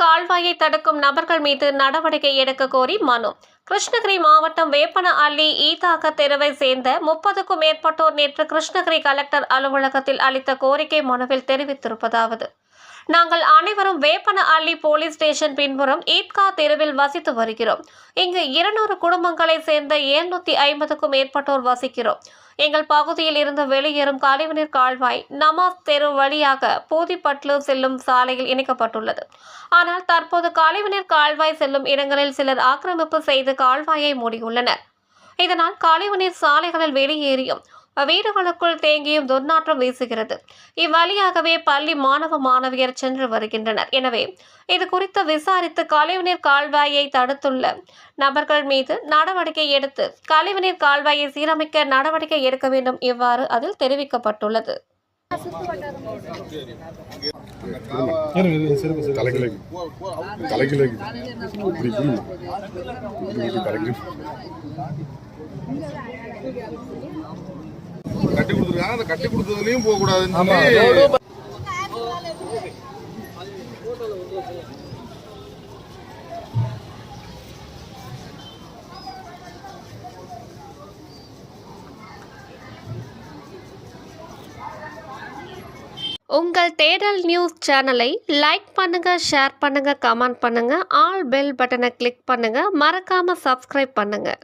கால்வாயை தடுக்கும் நபர்கள் மீது நடவடிக்கை எடுக்க கோரி மனு. கிருஷ்ணகிரி மாவட்டம் வேப்பன அள்ளி ஈதாக தெருவை சேர்ந்த முப்பதுக்கும் மேற்பட்டோர் நேற்று கிருஷ்ணகிரி கலெக்டர் அலுவலகத்தில் அளித்த கோரிக்கை மனுவில் தெரிவித்திருப்பதாவது. நாங்கள் அனைவரும் வேப்பன அள்ளி போலீஸ் ஸ்டேஷன் பின்புறம் ஈத்கா தெருவில் வசித்து வருகிறோம். இங்கு இருநூறு குடும்பங்களைச் சேர்ந்த எழுநூத்தி ஐம்பதுக்கும் மேற்பட்டோர் வசிக்கிறோம். எங்கள் பகுதியில் இருந்து வெளியேறும் கழிவுநீர் கால்வாய் நமாஸ் தெரு வழியாக போதிப்பட்லு செல்லும் சாலையில் இணைக்கப்பட்டுள்ளது. ஆனால் தற்போது கழிவுநீர் கால்வாய் செல்லும் இடங்களில் சிலர் ஆக்கிரமிப்பு செய்து கால்வாயை மூடியுள்ளனர். இதனால் கழிவுநீர் சாலைகளில் வெளியேறியும் வீடுகளுக்குள் தேங்கியும் துர்நாற்றம் வீசுகிறது. இவ்வழியாகவே பள்ளி மாணவ மாணவியர் சென்று வருகின்றனர். எனவே இது குறித்து விசாரித்து கழிவுநீர் கால்வாயை தடுத்துள்ள நபர்கள் மீது நடவடிக்கை எடுத்து கழிவுநீர் கால்வாயை சீரமைக்க நடவடிக்கை எடுக்க வேண்டும் இவ்வாறு அதில் தெரிவிக்கப்பட்டுள்ளது. தலைக்கிழக்கு தலைக்கிழக்கு கட்டி கொடுத்ததுலயும் போக கூடாதுன்னு உங்கள் தேடல் நியூஸ் சேனலை லைக் பண்ணுங்க ஷேர் பண்ணுங்க கமெண்ட் பண்ணுங்க ஆல் பெல் பட்டனை கிளிக் பண்ணுங்க மறக்காம சப்ஸ்கிரைப் பண்ணுங்க.